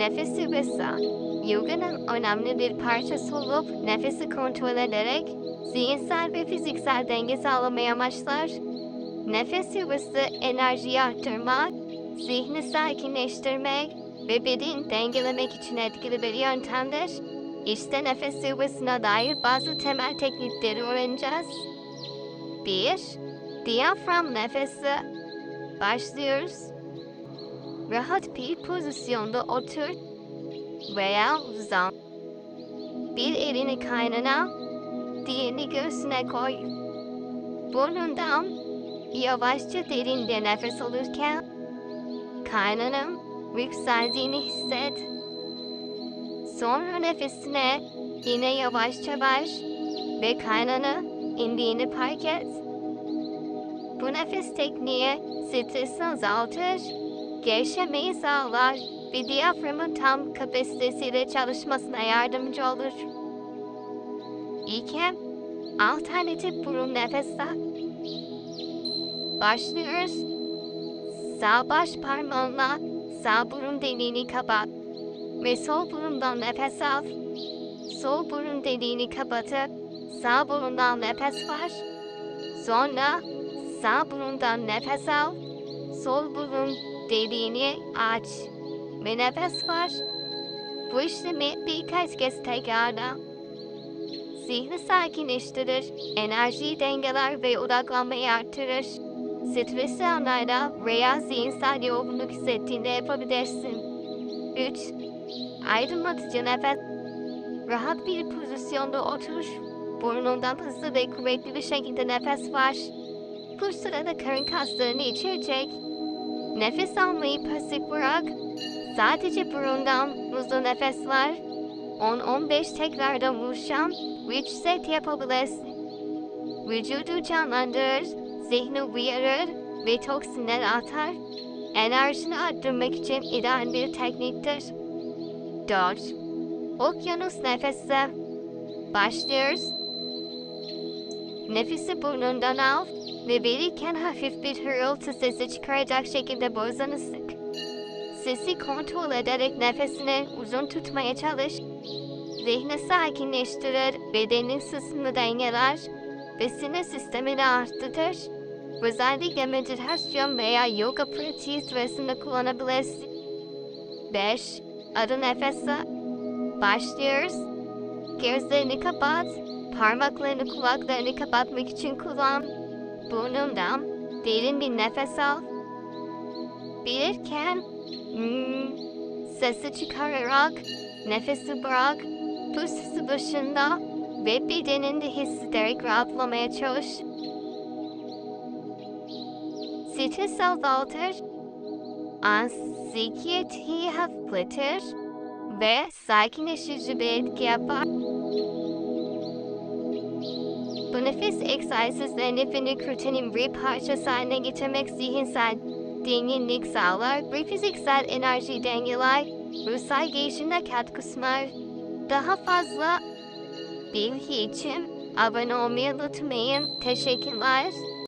Nefes yuvası. Yoga'nın önemli bir parçası olup nefesi kontrol ederek zihinsel ve fiziksel denge sağlamayı amaçlar. Nefes yuvası enerjiyi arttırmak, zihni sakinleştirmek ve bedeni dengelemek için etkili bir yöntemdir. İşte nefes yuvasına dair bazı temel teknikleri öğreneceğiz. 1. Diyafram nefesi. Başlıyoruz. Rahat bir pozisyonda otur veya uzan. Bir elini kaynana, diğerini göğsüne koy. Burnundan yavaşça derin bir nefes alırken kaynanın yükseldiğini hisset. Sonra nefesine yine yavaşça ver ve kaynana indiğini fark et. Bu nefes tekniği stresi azaltır, gevşemeyi sağlar ve diyaframın tam kapasitesiyle çalışmasına yardımcı olur. 2. Alternatif burun nefesi. Başlıyoruz. Sağ baş parmağınla sağ burun deliğini kapat ve sol burundan nefes al. Sol burun deliğini kapatıp sağ burundan nefes ver. Sonra sağ burundan nefes al. Sol burun deliğini aç ve nefes ver. Bu işlemi birkaç kez tekrarla. Zihni sakinleştirir, enerjiyi dengeler ve odaklanmayı artırır. Stresli anlarda veya zihinsel yorgunluk hissettiğinde yapabilirsin. 3. Aydınlatıcı nefes. Rahat bir pozisyonda otur. Burnundan hızlı ve kuvvetli bir şekilde nefes ver. Bu sırada karın kaslarını içerecek. Nefes almayı pasif bırak. Sadece burundan uzun nefes ver. 10-15 tekrarda vuruşan 3 set yapabilirsin. Vücudu canlandırır, zihni uyarır ve toksinler atar. Enerjini arttırmak için ideal bir tekniktir. 4. Okyanus nefesi. Başlıyoruz. Nefesi burnundan al ve verirken hafif bir hırıltı sesi çıkaracak şekilde boğazını sık. Sesi kontrol ederek nefesini uzun tutmaya çalış. Zihni sakinleştirir, bedenin sısını dengeler ve sinir sistemini arttırır. Özellikle meditasyon veya yoga pratiği sırasında kullanabilirsin. 5. Adı nefesi. Başlıyoruz. Gözlerini kapat. Parmaklarını kulaklarını kapatmak için kullan. Burnundan derin bir nefes al. Bilirken hmm, sesi çıkararak nefesi bırak. Bu sesi başında ve bedeninde hissederek rahatlamaya çalış. Stres azaltır, anksiyeti hafifletir ve sakinleştirici bir etki yapar. Bu nefes egzersizlerini günlük rutinin bir parçası haline getirmek zihinsel dinginlik sağlar ve fiziksel enerji dengeler, ruhsal gelişimde katkı sunar. Daha fazla bilgi için abone olmayı unutmayın. Teşekkürler.